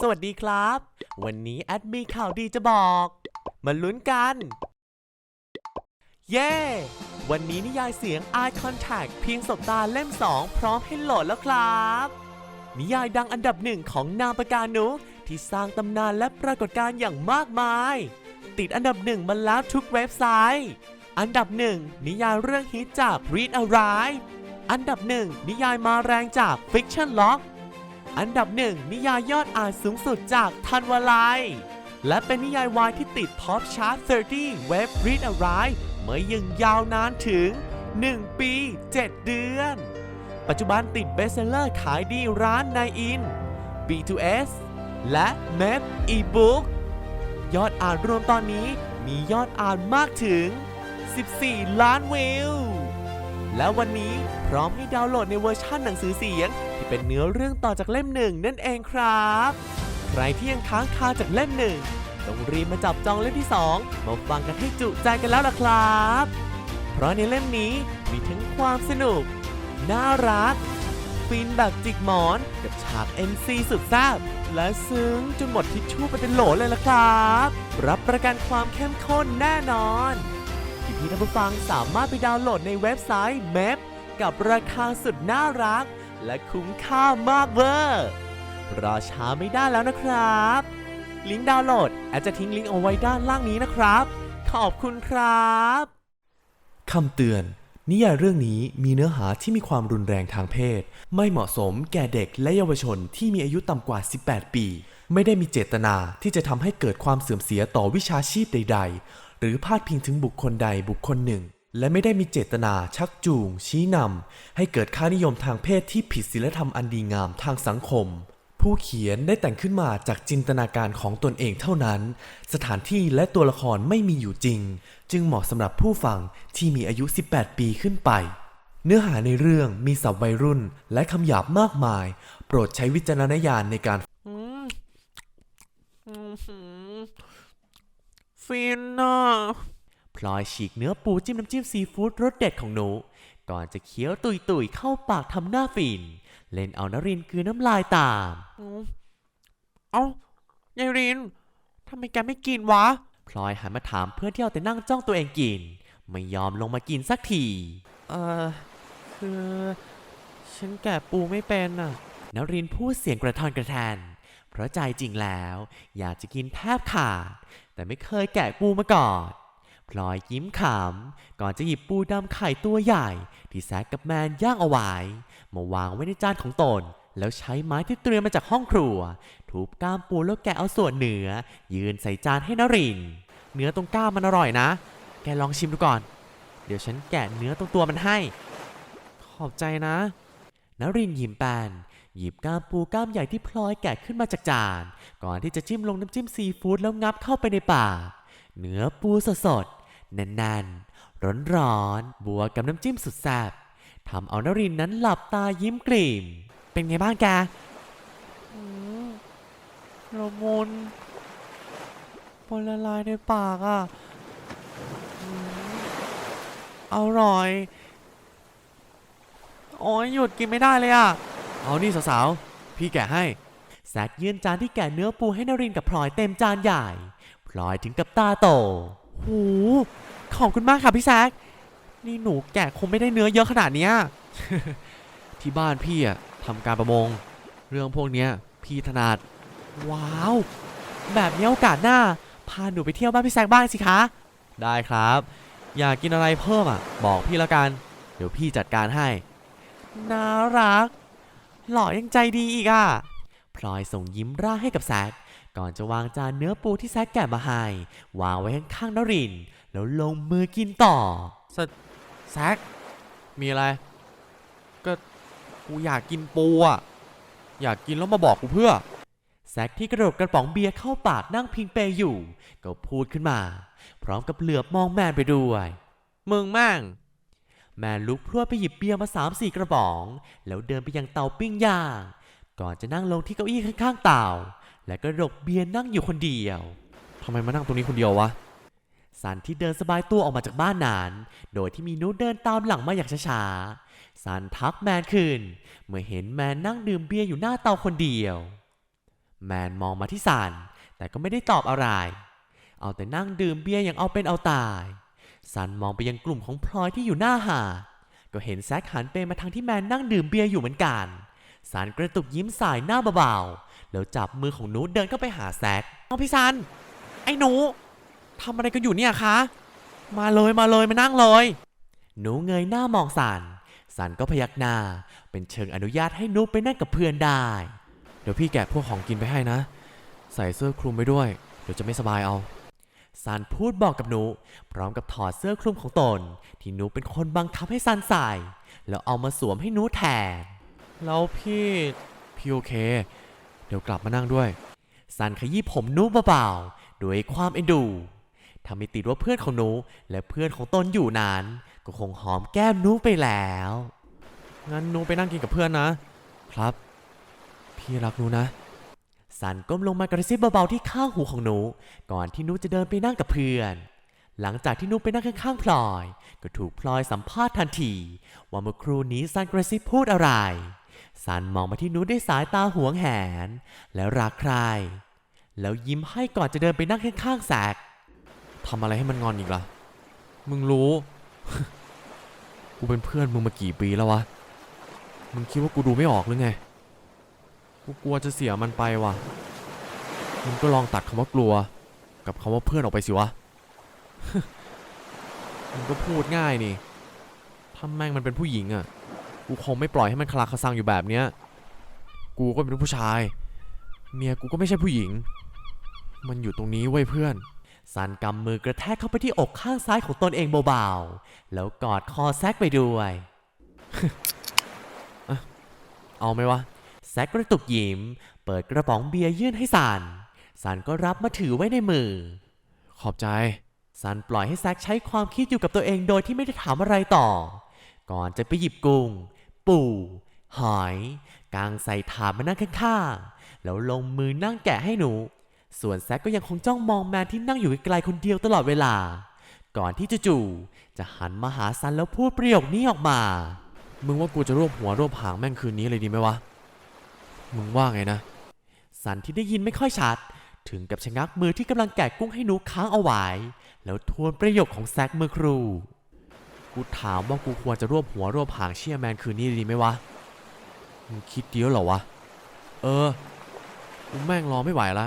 สวัสดีครับ วันนี้แอดมีข่าวดีจะบอก มาลุ้นกัน เย้ วันนี้นิยายเสียง Eye Contact เพียงสบตาเล่ม 2 พร้อมให้โหลดแล้วครับ นิยายดังอันดับหนึ่งของนามปากกานุที่สร้างตำนานและปรากฏการณ์อย่างมากมาย ติดอันดับหนึ่งมาแล้วทุกเว็บไซต์ อันดับหนึ่งนิยายเรื่องฮิตจาก Read Arrive อันดับหนึ่งนิยายมาแรงจาก Fiction Lock อันดับหนึ่งนิยายยอดอ่านสูงสุดจากทันวลัย และเป็นนิยายวายที่ติดท็อปชาร์ต 30 เว็บ Read Arrive มายังยาวนานถึง 1 ปี 7 เดือน ปัจจุบันติดเบสเซลเลอร์ขายดีร้านในอิน B2S และ m e p eBook ยอดอ่านรวมตอนนี้มียอดอ่านมากถึง 14 ล้านวิว และวันนี้พร้อมให้ดาวน์โหลดในเวอร์ชันหนังสือเสียง ที่เป็นเนื้อเรื่องต่อจากเล่มหนึ่งนั่นเองครับ ใครที่ยังค้างคาจากเล่มหนึ่งต้องรีบมาจับจองเล่มที่ 2 มาฟังกันให้จุใจกันแล้วล่ะครับ เพราะในเล่มนี้มีทั้งความสนุก น่ารัก ฟินแบบจิกหมอน กับฉาก NC สุดแซ่บและซึ้งจนหมดทิชชู่ไปเป็นโหลเลยล่ะครับ รับประกันความเข้มข้นแน่นอนพี่พี่ๆท่านผู้ฟังสามารถไปดาวน์โหลดในเว็บไซต์ MEP กับราคาสุดน่ารัก และคุ้มค่ามากเวอร์รอช้าไม่ได้แล้วนะครับ ลิงก์ดาวน์โหลดแอดจะทิ้งลิงก์เอาไว้ด้านล่างนี้นะครับ ขอบคุณครับคำเตือน นิยายเรื่องนี้มีเนื้อหาที่มีความรุนแรงทางเพศ ไม่เหมาะสมแก่เด็กและเยาวชนที่มีอายุต่ำกว่า 18 ปี ไม่ได้มีเจตนาที่จะทำให้เกิดความเสื่อมเสียต่อวิชาชีพใด ๆ หรือพาดพิงถึงบุคคลใดบุคคลหนึ่ง และไม่ได้มีเจตนาชักจูง ชี้นำให้เกิดค่านิยมทางเพศที่ผิดศีลธรรมอันดีงามทางสังคม ผู้เขียนได้แต่งขึ้นมาจากจินตนาการของตนเองเท่านั้น สถานที่และตัวละครไม่มีอยู่จริง จึงเหมาะสำหรับผู้ฟังที่มีอายุ 18 ปีขึ้นไป เนื้อหาในเรื่องมีศัพท์วัยรุ่นและคำหยาบมากมาย โปรดใช้วิจารณญาณในการฟินนะ พลอยฉีกเนื้อปูจิ้มน้ำจิ้มซีฟู้ดรสเด็ดของหนู ก่อนจะเคี้ยวตุยตุยๆเข้าปากทำหน้าฟินเล่นเอานรินทร์กลืนน้ำลายตาม เอ้ายายรินทำไมแกไม่กินวะ พลอยหันมาถามเพื่อนที่เอาแต่นั่งจ้องตัวเองกิน ไม่ยอมลงมากินสักที เออคือ ฉันแกะปูไม่เป็นอะนรินทร์พูดเสียงกระทอนกระแทน เพราะใจจริงแล้ว อยากจะกินแทบขาด แต่ไม่เคยแกะปูมาก่อน พลอยยิ้มขำ ก่อนจะหยิบปูดำไข่ตัวใหญ่ ที่แซกกับแมนย่างเอาไว้ มาวางไว้ในจานของตน แล้วใช้ไม้ที่เตรียมมาจากห้องครัว ทุบก้ามปูแล้วแกะเอาส่วนเหนือยืนใส่จานให้นริน เนื้อตรงก้ามมันอร่อยนะ แกลองชิมดูก่อน เดี๋ยวฉันแกะเนื้อตรงตัวมันให้ ขอบใจนะนรินยิ้มแปนหยิบก้ามปูก้ามใหญ่ที่พลอยแกะขึ้นมาจากจาน ก่อนที่จะจิ้มลงน้ำจิ้มซีฟู้ดแล้วงับเข้าไปในปากเนื้อปูสดๆ แน่นๆ ร้อนๆ บวกกับน้ำจิ้มสุดแซ่บทำเอานรินทร์นั้นหลับตายิ้มกลิ่ม เป็นไงบ้างแกอืมละมุนปนละลายในปากอะอืมอร่อย โอ้ยหยุดกินไม่ได้เลยอะ เอานี่สาวๆ พี่แกะให้ แซกยื่นจานที่แกะเนื้อปูให้นรินทร์กับพลอยเต็มจานใหญ่ พลอยถึงกับตาโต หูขอบคุณมากค่ะพี่แซคนี่หนูแกะคงไม่ได้เนื้อเยอะขนาดเนี้ยที่บ้านพี่อะทำการประมง เรื่องพวกเนี้ยพี่ถนัด ว้าว แบบนี้โอกาสหน้า พาหนูไปเที่ยวบ้านพี่แซคบ้างสิคะ ได้ครับ อยากกินอะไรเพิ่มอะ บอกพี่แล้วกัน เดี๋ยวพี่จัดการให้ น่ารัก หล่อยังใจดีอีกอะ พลอยส่งยิ้มร่าให้กับแซก ก่อนจะวางจานเนื้อปูที่แซกแกะมาให้วางไว้ข้างๆนรินทร์แล้วลงมือกินต่อแซคมีอะไร ก็กูอยากกินปูอะ อยากกินแล้วมาบอกกูเพื่อ แซกที่กระโดดกระป๋องเบียร์เข้าปากนั่งพิงเปยอยู่ ก็พูดขึ้นมา พร้อมกับเหลือบมองแมนไปด้วย มึงมั่งแมนลุกพรวดไปหยิบเบียร์มาสามสี่กระป๋อง แล้วเดินไปยังเตาปิ้งย่าง ก่อนจะนั่งลงที่เก้าอี้ข้างๆเตา และก็ดกเบียร์นั่งอยู่คนเดียวทำไมมานั่งตรงนี้คนเดียววะสันที่เดินสบายตัวออกมาจากบ้านนาน โดยที่มีนุเดินตามหลังมาอย่างช้าๆสันทักแมนขึ้น เมื่อเห็นแมนนั่งดื่มเบียร์อยู่หน้าเตาคนเดียว แมนมองมาที่สันแต่ก็ไม่ได้ตอบอะไร เอาแต่นั่งดื่มเบียร์อย่างเอาเป็นเอาตายสันมองไปยังกลุ่มของพลอยที่อยู่หน้าหา ก็เห็นแซคหันไปมาทางที่แมนนั่งดื่มเบียร์อยู่เหมือนกัน สันกระตุกยิ้มสายหน้าเบาๆแล้วจับมือของหนูเดินเข้าไปหาแซคเอาพี่สัน ไอ้หนูทำอะไรกันอยู่เนี่ยคะ มาเลยมาเลยมานั่งเลย หนูเงยหน้ามองสันสันก็พยักหน้า เป็นเชิงอนุญาตให้หนูไปนั่งกับเพื่อนได้ เดี๋ยวพี่แกะพวกของกินไปให้นะ ใส่เสื้อคลุมไปด้วย เดี๋ยวจะไม่สบายเอาสันพูดบอกกับหนู พร้อมกับถอดเสื้อคลุมของตน ที่หนูเป็นคนบังคับให้สันใส่ แล้วเอามาสวมให้หนูแทน แล้วพี่พี่โอเค เดี๋ยวกลับมานั่งด้วยสันขยี้ผมหนูเบาๆด้วยความเอ็นดูถ้าไม่ติดว่าเพื่อนของหนูและเพื่อนของตนอยู่นั้นก็คงหอมแก้มนูไปแล้ว งั้นนูไปนั่งกินกับเพื่อนนะ ครับ พี่รักนูนะสันก้มลงมากระซิบเบาๆที่ข้างหูของหนู ก่อนที่นูจะเดินไปนั่งกับเพื่อน หลังจากที่นูไปนั่งข้างๆพลอย ก็ถูกพลอยสัมภาษณ์ทันที ว่าเมื่อครู่นี้สันกระซิบพูดอะไร สันมองมาที่นูด้วยสายตาหวงแหน แล้วรักใคร แล้วยิ้มให้ก่อนจะเดินไปนั่งข้างๆแซกทำอะไรให้มันงอนอีกล่ะ มึงรู้ กูเป็นเพื่อนมึงมากี่ปีแล้ววะ มึงคิดว่ากูดูไม่ออกหรือไง กูกลัวจะเสียมันไปว่ะ มึงก็ลองตัดคำว่ากลัว กับคำว่าเพื่อนออกไปสิวะ มึงก็พูดง่ายนี่ถ้าแม่งมันเป็นผู้หญิงอะ กูคงไม่ปล่อยให้มันคลาคาซังอยู่แบบเนี้ย กูก็เป็นผู้ชาย เมียกูก็ไม่ใช่ผู้หญิง มันอยู่ตรงนี้เว้ยเพื่อนสันกำมือกระแทกเข้าไปที่อกข้างซ้ายของตนเองเบาๆ แล้วกอดคอแซกไปด้วย เอาไหมวะ แซกกระตุกยิ้ม เปิดกระป๋องเบียร์ยื่นให้สันสันก็รับมาถือไว้ในมือ ขอบใจสันปล่อยให้แซกใช้ความคิดอยู่กับตัวเองโดยที่ไม่ได้ถามอะไรต่อ ก่อนจะไปหยิบกุ้ง ปูหอยกางใส่ถาดมานั่งข้างๆแล้วลงมือนั่งแกะให้หนู ส่วนแซกก็ยังคงจ้องมองแมนที่นั่งอยู่ไกลๆคนเดียวตลอดเวลา ก่อนที่จู่ๆจะหันมาหาซันแล้วพูดประโยคนี้ออกมา มึงว่ากูจะรวบหัวรวบหางแม่งคืนนี้เลยดีไหมวะ มึงว่าไงนะสันที่ได้ยินไม่ค่อยชัด ถึงกับชะงักมือที่กำลังแกะกุ้งให้หนูค้างเอาไว้ แล้วทวนประโยคของแซกเมื่อครู่ กูถามว่ากูควรจะรวบหัวรวบหางเชี่ยแมนคืนนี้ดีไหมวะมึงคิดเดียวเหรอวะ เออกูแม่งรอไม่ไหวละ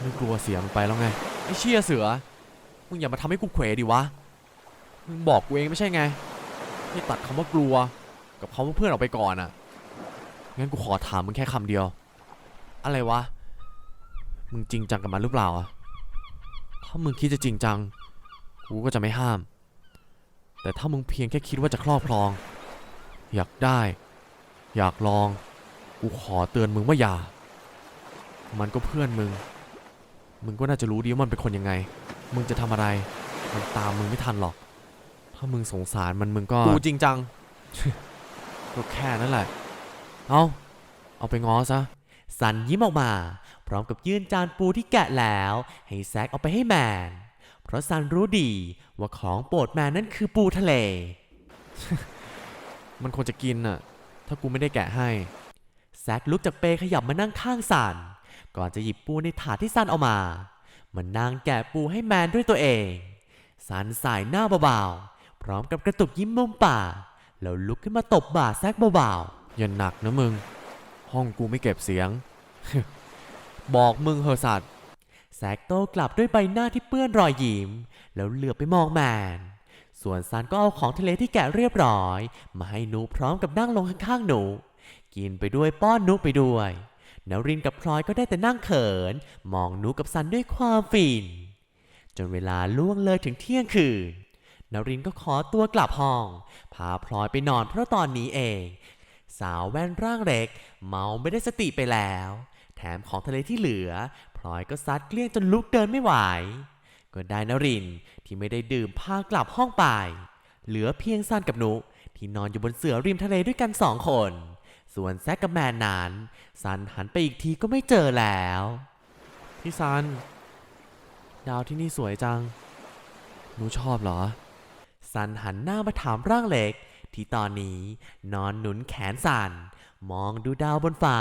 ไม่กลัวเสียมันไปแล้วไงไอ้เชี่ยเสือ มึงอย่ามาทำให้กูเขวดิวะ มึงบอกกูเองไม่ใช่ไงให้ตัดคำว่ากลัว กับคำว่าเพื่อนออกไปก่อนอะงั้นกูขอถามมึงแค่คำเดียว อะไรวะ มึงจริงจังกับมันหรือเปล่าอะถ้ามึงคิดจะจริงจัง กูก็จะไม่ห้าม แต่ถ้ามึงเพียงแค่คิดว่าจะครอบครอง อยากได้ อยากลอง กูขอเตือนมึงว่าอย่า มันก็เพื่อนมึง มึงก็น่าจะรู้ดีว่ามันเป็นคนยังไง มึงจะทำอะไร มันตามมึงไม่ทันหรอก ถ้ามึงสงสารมันมึงก็ กูจริงจัง ก็แค่นั้นแหละ เอาเอาไปง้อซะ สันยิ้มออกมา พร้อมกับยื่นจานปูที่แกะแล้ว ให้แซกเอาไปให้แมน เพราะซันรู้ดีว่าของโปรดแมนนั่นคือปูทะเล มันควรจะกินน่ะ ถ้ากูไม่ได้แกะให้ แซกลุกจากเปขยับมานั่งข้างสัน ก่อนจะหยิบปูในถาดที่ซันเอามา มันนั่งแกะปูให้แมนด้วยตัวเองสันสายหน้าเบาๆ พร้อมกับกระตุกยิ้มมุมปากแล้วลุกขึ้นมาตบบ่าแซกเบาๆ อย่าหนักนะมึง ห้องกูไม่เก็บเสียง บอกมึงเหอะสัตว์ แซกโต้กลับด้วยใบหน้าที่เปื้อนรอยยิ้ม แล้วเหลือบไปมองแมน ส่วนซันก็เอาของทะเลที่แกะเรียบร้อย มาให้หนูพร้อมกับนั่งลงข้างๆหนู กินไปด้วยป้อนหนุไปด้วยนรินกับพลอยก็ได้แต่นั่งเขิน มองหนูกับซันด้วยความฟิน จนเวลาล่วงเลยถึงเที่ยงคืนนรินก็ขอตัวกลับห้อง พาพลอยไปนอนเพราะตอนนี้เอง สาวแว่นร่างเล็ก เมาไม่ได้สติไปแล้ว แถมของทะเลที่เหลือ ลอยก็ซัดเกลี้ยงจนลุกเดินไม่ไหว ก็ได้นรินที่ไม่ได้ดื่มพากลับห้องไป เหลือเพียงซันกับนุที่นอนอยู่บนเสื่อริมทะเลด้วยกันสองคน ส่วนแซกกับแมนนั้นซันหันไปอีกทีก็ไม่เจอแล้ว พี่ซัน ดาวที่นี่สวยจัง หนูชอบเหรอ ซันหันหน้ามาถามร่างเล็ก ที่ตอนนี้นอนหนุนแขนสัน มองดูดาวบนฟ้า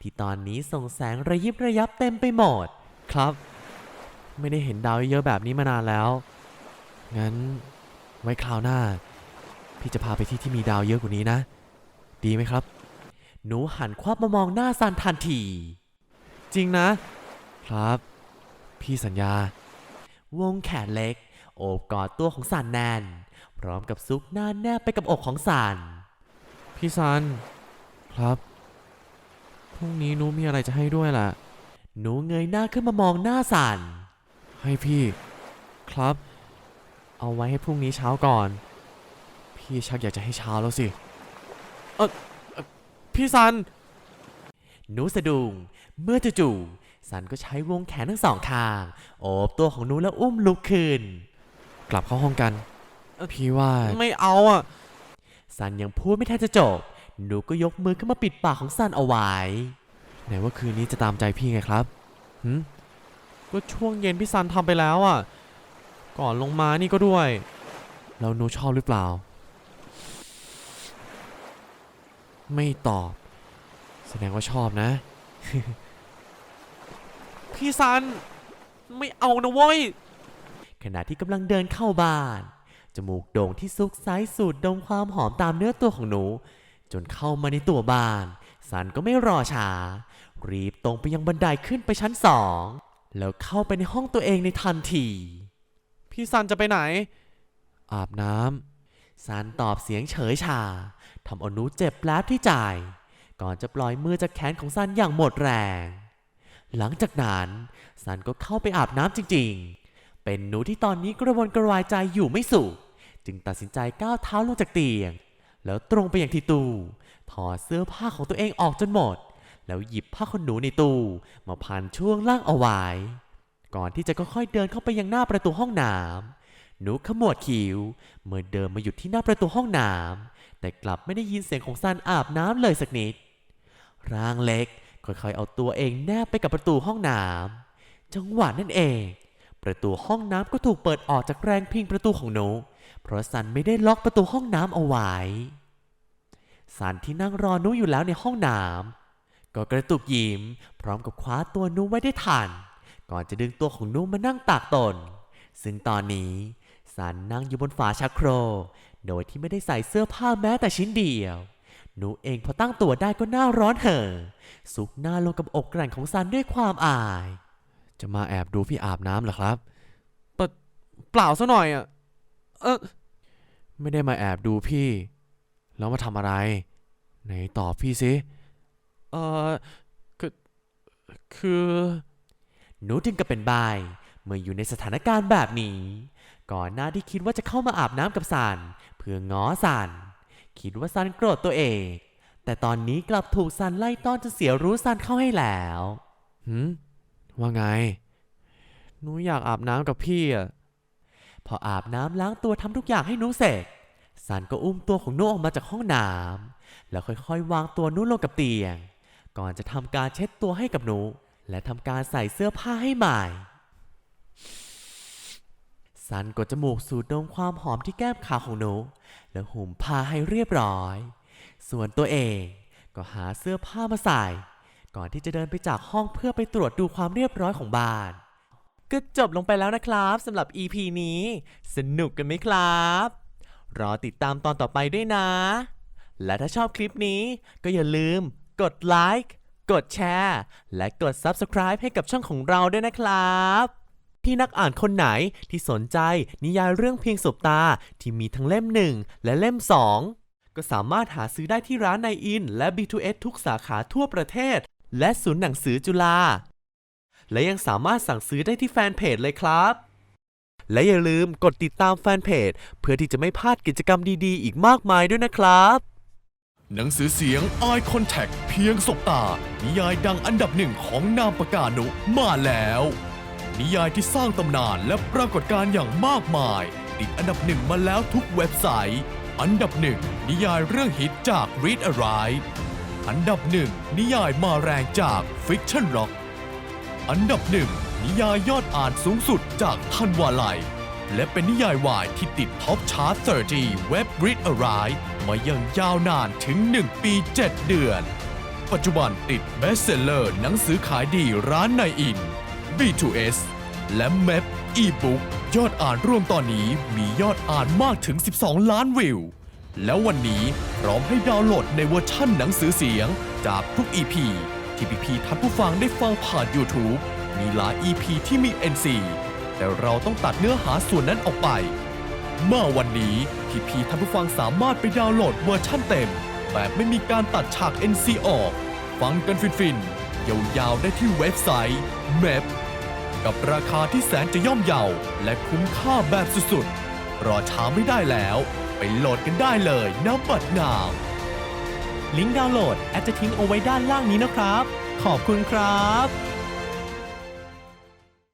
ที่ตอนนี้ส่งแสงระยิบระยับเต็มไปหมด ครับ ไม่ได้เห็นดาวเยอะแบบนี้มานานแล้ว งั้นไว้คราวหน้า พี่จะพาไปที่ที่มีดาวเยอะกว่านี้นะ ดีไหมครับ หนูหันควับมามองหน้าซันทันที จริงนะ ครับ พี่สัญญา วงแขนเล็ก โอบกอดตัวของสันแนน พร้อมกับซุกหน้าแนบไปกับอกของสันพี่ซัน ครับ พรุ่งนี้หนูมีอะไรจะให้ด้วยล่ะ หนูเงยหน้าขึ้นมามองหน้าสันให้พี่ ครับ เอาไว้ให้พรุ่งนี้เช้าก่อน พี่ชักอยากจะให้เช้าแล้วสิเออเอ่อพี่ซัน หนูสะดุ้งเมื่อจู่ๆสันก็ใช้วงแขนทั้งสองข้างโอบตัวของหนูแล้วอุ้มลุกขึ้น กลับเข้าห้องกัน พี่ว่า ไม่เอาอะ สันยังพูดไม่ทันจะจบ หนูก็ยกมือขึ้นมาปิดปากของสันเอาไว้ไหนว่าคืนนี้จะตามใจพี่ไงครับหืมก็ช่วงเย็นพี่ซันทำไปแล้วอะ ก่อนลงมานี่ก็ด้วย แล้วหนูชอบหรือเปล่า ไม่ตอบ แสดงว่าชอบนะ พี่ซัน ไม่เอานะเว้ย ขณะที่กำลังเดินเข้าบ้าน จมูกโด่งที่ซุกไซสูดดมความหอมตามเนื้อตัวของหนู จนเข้ามาในตัวบ้านสันก็ไม่รอช้า รีบตรงไปยังบันไดขึ้นไปชั้นสองแล้วเข้าไปในห้องตัวเองในทันที พี่ซันจะไปไหน อาบน้ซันตอบเสียงเฉยชาทำเอาหนูเจ็บแปลบที่ใจ ก่อนจะปล่อยมือจากแขนของซันอย่างหมดแรง หลังจากนั้นซันก็เข้าไปอาบน้ำจริงๆ เป็นหนูที่ตอนนี้กระวนกระวายใจอยู่ไม่สุข จึงตัดสินใจก้าวเท้าลงจากเตียง แล้วตรงไปอยังที่ตู้ถอดเสื้อผ้าของตัวเองออกจนหมด แล้วหยิบผ้าขนหนูในตู้ มาพันช่วงล่างเอาไว้ ก่อนที่จะค่อยๆเดินเข้าไปยังหน้าประตูห้องน้ำหนูขมวดคิ้ว เมื่อเดินมาหยุดที่หน้าประตูห้องน้ำแต่กลับไม่ได้ยินเสียงของซันอาบน้ำเลยสักนิด ร่างเล็กค่อยๆเอาตัวเองแนบไปกับประตูห้องน้ำจังหวะนั่นเอง ประตูห้องน้ำก็ถูกเปิดออกจากแรงพิงประตูของหนู เพราะซันไม่ได้ล็อกประตูห้องน้ำเอาไว้ ซันที่นั่งรอนูอยู่แล้วในห้องน้ำก็กระตุกยิ้ม พร้อมกับคว้าตัวนูไว้ได้ทัน ก่อนจะดึงตัวของนูมานั่งตากตน ซึ่งตอนนี้ซันนั่งอยู่บนฝาชักโครกโดยที่ไม่ได้ใส่เสื้อผ้าแม้แต่ชิ้นเดียวหนูเองพอตั้งตัวได้ก็หน้าร้อนเห่อซุกหน้าลงกับอกแกร่งของซันด้วยความอาย จะมาแอบดูพี่อาบน้ำเหรอครับ เปล่าเปล่าซะหน่อยอะ เออไม่ได้มาแอบดูพี่ แล้วมาทำอะไร ไหนตอบพี่สิ เออคือคือหนูถึงกับเป็นบายเมื่ออยู่ในสถานการณ์แบบนี้ ก่อนหน้าที่คิดว่าจะเข้ามาอาบน้ำกับซันเพื่อง้อซันคิดว่าซันโกรธตัวเอง แต่ตอนนี้กลับถูกซันไล่ต้อนจนเสียรู้ซันเข้าให้แล้วหืมว่าไง หนูอยากอาบน้ำกับพี่อะ พออาบน้ำล้างตัวทำทุกอย่างให้หนูเสร็จซันก็อุ้มตัวของหนูออกมาจากห้องน้ำแล้วค่อยๆ วางตัวหนูลงกับเตียง ก่อนจะทำการเช็ดตัวให้กับหนูและทำการใส่เสื้อผ้าให้ใหม่ซันกดจมูกสูดดมความหอมที่แก้มขาของหนูแล้วห่มผ้าให้เรียบร้อย ส่วนตัวเองก็หาเสื้อผ้ามาใส่ ก่อนที่จะเดินไปจากห้องเพื่อไปตรวจดูความเรียบร้อยของบ้าน ก็จบลงไปแล้วนะครับสำหรับ EP นี้ สนุกกันไหมครับ รอติดตามตอนต่อไปด้วยนะ และถ้าชอบคลิปนี้ก็อย่าลืม กดไลค์ กดแชร์ และกด Subscribe ให้กับช่องของเราด้วยนะครับพี่นักอ่านคนไหนที่สนใจนิยายเรื่องเพียงสบตาที่มีทั้งเล่ม1และเล่ม2ก็สามารถหาซื้อได้ที่ร้านในอินและ B2S ทุกสาขาทั่วประเทศ และศูนย์หนังสือจุฬา และยังสามารถสั่งซื้อได้ที่แฟนเพจเลยครับ และอย่าลืมกดติดตามแฟนเพจ เพื่อที่จะไม่พลาดกิจกรรมดีๆ อีกมากมายด้วยนะครับ หนังสือเสียง Eye Contact เพียงสบตา นิยายดังอันดับหนึ่งของนามปากกานุมาแล้ว นิยายที่สร้างตำนานและปรากฏการณ์อย่างมากมาย ติดอันดับหนึ่งมาแล้วทุกเว็บไซต์ อันดับหนึ่งนิยายเรื่องฮิตจาก Read a r i อันดับหนึ่งนิยายมาแรงจาก Fiction Rock อันดับหนึ่งนิยายยอดอ่านสูงสุดจากทันวาไลยและเป็นนิยายวายที่ติดท็อปชาร์ต30เว็บ Read a r i มาอย่างยาวนานถึง 1 ปี 7 เดือน ปัจจุบันติดเบสเซลเลอร์หนังสือขายดีร้านในอิน B2S และ m a p e-book ยอดอ่านรวมตอนนี้มียอดอ่านมากถึง 12 ล้านวิว แล้ววันนี้พร้อมให้ดาวน์โหลดในเวอร์ชั่นหนังสือเสียงจากทุก EP ที่พี่ๆท่านผู้ฟังได้ฟังผ่าน YouTube มีหลาย EP ที่มี NC แต่เราต้องตัดเนื้อหาส่วนนั้นออกไป เมื่อวันนี้พี่ๆท่านผู้ฟังสามารถไปดาวน์โหลดเวอร์ชั่นเต็ม แบบไม่มีการตัดฉาก NC ออก ฟังกันฟินๆยาวๆได้ที่เว็บไซต์ MEP กับราคาที่แสนจะย่อมเยาและคุ้มค่าแบบสุดๆ รอช้าไม่ได้แล้ว ไปโหลดกันได้เลยนะบัดนาว ลิงก์ดาวน์โหลดแอดจะทิ้งเอาไว้ด้านล่างนี้นะครับ ขอบคุณครับ